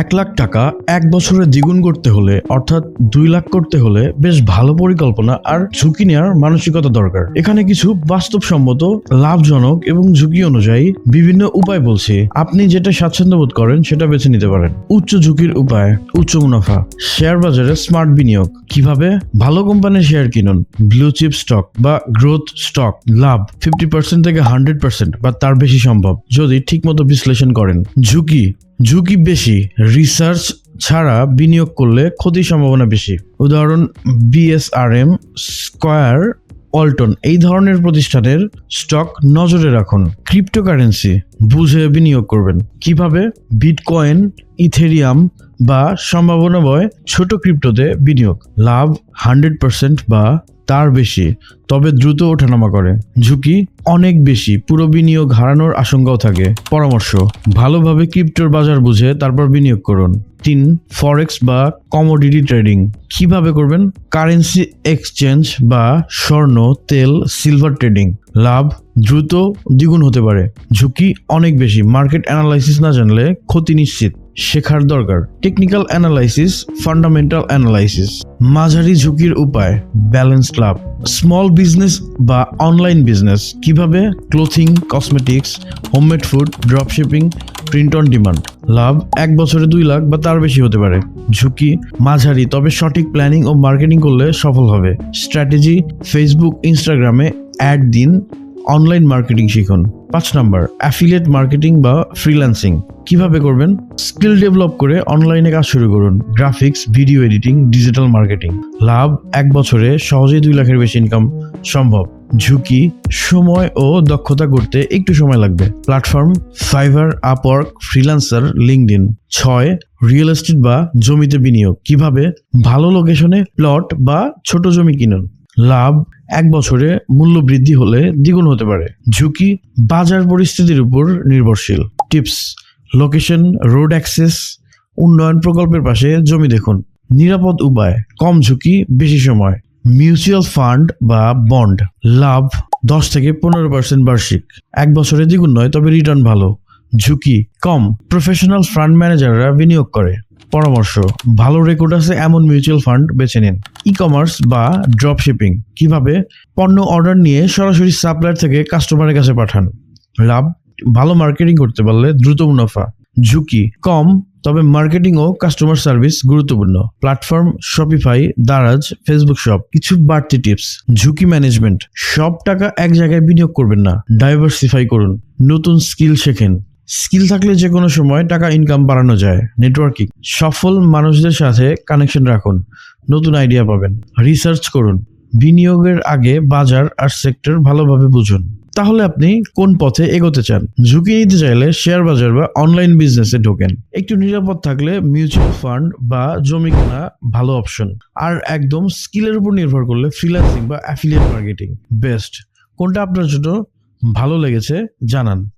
এক লাখ টাকা এক বছরে দ্বিগুণ করতে হলে, অর্থাৎ দুই লাখ করতে হলে বেশ ভালো পরিকল্পনা আর ঝুঁকি নেওয়ার মানসিকতা দরকার। এখানে কিছু বাস্তবসম্মত, লাভজনক এবং ঝুঁকি অনুযায়ী বিভিন্ন উপায় বলছি। আপনি যেটা স্বাচ্ছন্দ্য বোধ করেন, সেটা বেছে নিতে পারেন। উচ্চ ঝুঁকির উপায়, উচ্চ মুনাফা। শেয়ার বাজারে স্মার্ট বিনিয়োগ। কীভাবে? ভালো কোম্পানির শেয়ার কিনুন। ব্লু চিপ স্টক বা গ্রোথ স্টক। লাভ ফিফটি পার্সেন্ট থেকে হান্ড্রেড পার্সেন্ট বা তার বেশি সম্ভব, যদি ঠিকমতো বিশ্লেষণ করেন। ঝুঁকি ঝুঁকি বেশি রিসার্চ ছাড়া বিনিয়োগ করলে ক্ষতির সম্ভাবনা বেশি। উদাহরণ বিএসআরএম স্কয়ার অল্টন এই ধরনের প্রতিষ্ঠানের স্টক নজরে রাখুন। ক্রিপ্টোকারেন্সি, বুঝে বিনিয়োগ করবেন। কীভাবে? বিটকয়েন, ইথেরিয়াম বা সম্ভাবনাময় ছোট ক্রিপ্টোতে বিনিয়োগ। লাভ হান্ড্রেড পার্সেন্ট বা তার বেশি, তবে দ্রুত ওঠানামা করে। ঝুঁকি অনেক বেশি, পুরো বিনিয়োগ হারানোর আশঙ্কাও থাকে। পরামর্শ, ভালোভাবে ক্রিপ্টোর বাজার বুঝে তারপর বিনিয়োগ করুন। তিন, ফরেক্স বা কমোডিটি ট্রেডিং। কীভাবে করবেন? কারেন্সি এক্সচেঞ্জ বা স্বর্ণ, তেল, সিলভার ট্রেডিং। লাভ দ্রুত দ্বিগুণ হতে পারে। ঝুঁকি অনেক বেশি, মার্কেট অ্যানালাইসিস না জানলে ক্ষতি নিশ্চিত। শেখার দরকার। টেকনিক্যাল অ্যানালাইসিস ফান্ডামেন্টাল অ্যানালাইসিস মাঝারি ঝুঁকির উপায় ব্যালেন্স লাভ স্মল বিজনেস বা অনলাইন বিজনেস কীভাবে? Clothing cosmetics homemade food dropshipping print on demand লাভ এক বছরে দুই লাখ বা তার বেশি হতে পারে। ঝুঁকি মাঝারি, তবে সঠিক প্ল্যানিং ও মার্কেটিং করলে সফল হবে। স্ট্র্যাটেজি ফেসবুক ইনস্টাগ্রামে অ্যাড দিন। অনলাইন মার্কেটিং শিখুন। পাঁচ নাম্বার অ্যাফিলিয়েট মার্কেটিং বা ফ্রিল্যান্সিং কীভাবে করবেন? স্কিল ডেভেলপ করে অনলাইনে কাজ শুরু করুন। Graphics video editing digital marketing লাভ, এক বছরে সহজেই দুই লাখের বেশি ইনকাম সম্ভব। ঝুঁকি, সময় ও দক্ষতা করতে একটু সময় লাগবে। Platform Fiverr Upwork Freelancer LinkedIn ছয় রিয়েল এস্টেট বা জমিতে বিনিয়োগ। কীভাবে? ভালো লোকেশনে প্লট বা ছোট জমি কিনুন। লাভ এক বছরে মূল্য বৃদ্ধি হলে দ্বিগুণ হতে পারে। ঝুঁকি বাজার পরিস্থিতির উপর নির্ভরশীল। টিপস, লোকেশন, রোড অ্যাক্সেস, উন্নয়ন প্রকল্পের পাশে জমি দেখুন। নিরাপদ উপায়, কম ঝুঁকি, বেশি সময়। মিউচুয়াল ফান্ড বা বন্ড, লাভ দশ থেকে পনেরো পার্সেন্ট বার্ষিক। এক বছরে দ্বিগুণ নয়, তবে রিটার্ন ভালো। ঝুঁকি কম, প্রফেশনাল ফান্ড ম্যানেজাররা বিনিয়োগ করে। পরামর্শ। ভালো রেকর্ড আছে এমন মিউচুয়াল ফান্ড বেছে নিন। ই কমার্স বা ড্রপ শিপিং কীভাবে? পণ্য অর্ডার নিয়ে সরাসরি সাপ্লায়ার থেকে কাস্টমারের কাছে পাঠান। লাভ? ভালো মার্কেটিং করতে পারলে দ্রুত মুনাফা। ঝুঁকি? কম, তবে মার্কেটিং ও কাস্টমার সার্ভিস গুরুত্বপূর্ণ। Platform Shopify Daraz Facebook shop কিছু বাড়তি টিপস ঝুঁকি ম্যানেজমেন্ট সব টাকা এক জায়গায় বিনিয়োগ করবেন না। ডাইভার্সিফাই করুন। নতুন স্কিল শেখেন। স্কিল থাকলে যে কোনো সময় টাকা ইনকাম বাড়ানো যায় নেটওয়ার্কিং সফল মানুষদের সাথে কানেকশন রাখুন, নতুন আইডিয়া পাবেন রিসার্চ করুন, বিনিয়োগের আগে বাজার আর সেক্টর ভালোভাবে বুঝুন। তাহলে আপনি কোন পথে এগোতে চান? ঝুঁকি নিতে চাইলে শেয়ার বাজার বা অনলাইন বিজনেসে ঢোকেন। একটু নিরাপদ থাকলে মিউচুয়াল ফান্ড বা জমি কেনা ভালো অপশন আর একদম স্কিলের উপর নির্ভর করলে ফ্রিল্যান্সিং বা অ্যাফিলিয়েট মার্কেটিং বেস্ট কোনটা আপনার জন্য ভালো লেগেছে জানান।